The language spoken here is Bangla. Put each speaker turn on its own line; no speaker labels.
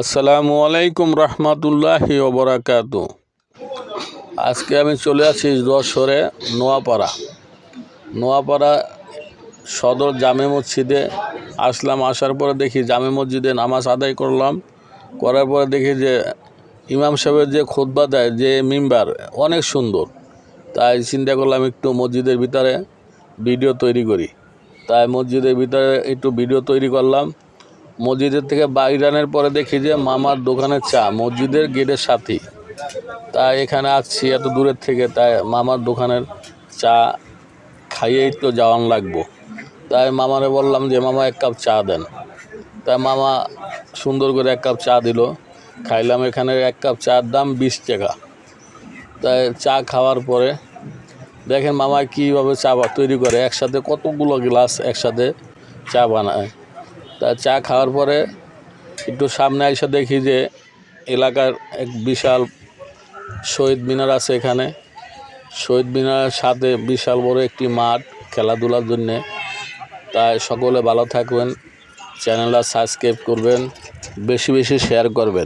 আসসালামু আলাইকুম রহমতুল্লাহি ওবরাকাত আজকে আমি চলে আসি যশোরে নোয়াপাড়া। নোয়াপাড়া সদর জামে মসজিদে আসলাম, আসার পরে দেখি জামে মসজিদে নামাজ আদায় করলাম। করার পরে দেখি যে ইমাম সাহেবের যে খুতবা দেয়, যে মিম্বার, অনেক সুন্দর। তাই চিন্তা করলাম একটু মসজিদের ভিতরে ভিডিও তৈরি করি। তাই মসজিদের ভিতরে একটু ভিডিও তৈরি করলাম। মসজিদের থেকে বাইরানের পরে দেখি যে মামার দোকানের চা, মসজিদের গেটের সাথেই তাই এখানে আসছি এত দূরের থেকে, তাই মামার দোকানের চা খাইয়েই তো যাওয়ান লাগবো। তাই মামারে বললাম যে, মামা, এক কাপ চা দেন। তাই মামা সুন্দর করে এক কাপ চা দিল। খাইলাম এখানে এক কাপ চার দাম বিশ টাকা। তাই চা খাওয়ার পরে দেখেন মামা কীভাবে চা তৈরি করে। একসাথে কতগুলো গ্লাস একসাথে চা বানায়। তা চা খাওয়ার পরে একটু সামনে এসে দেখি যে এলাকার এক বিশাল শহীদ মিনার আছে এখানে। শহীদ মিনারের সাথে বিশাল বড় একটি মাঠ খেলাধুলার জন্যে। তাই সকলে ভালো থাকবেন, চ্যানেলটা সাবস্ক্রাইব করবেন, বেশি বেশি শেয়ার করবেন।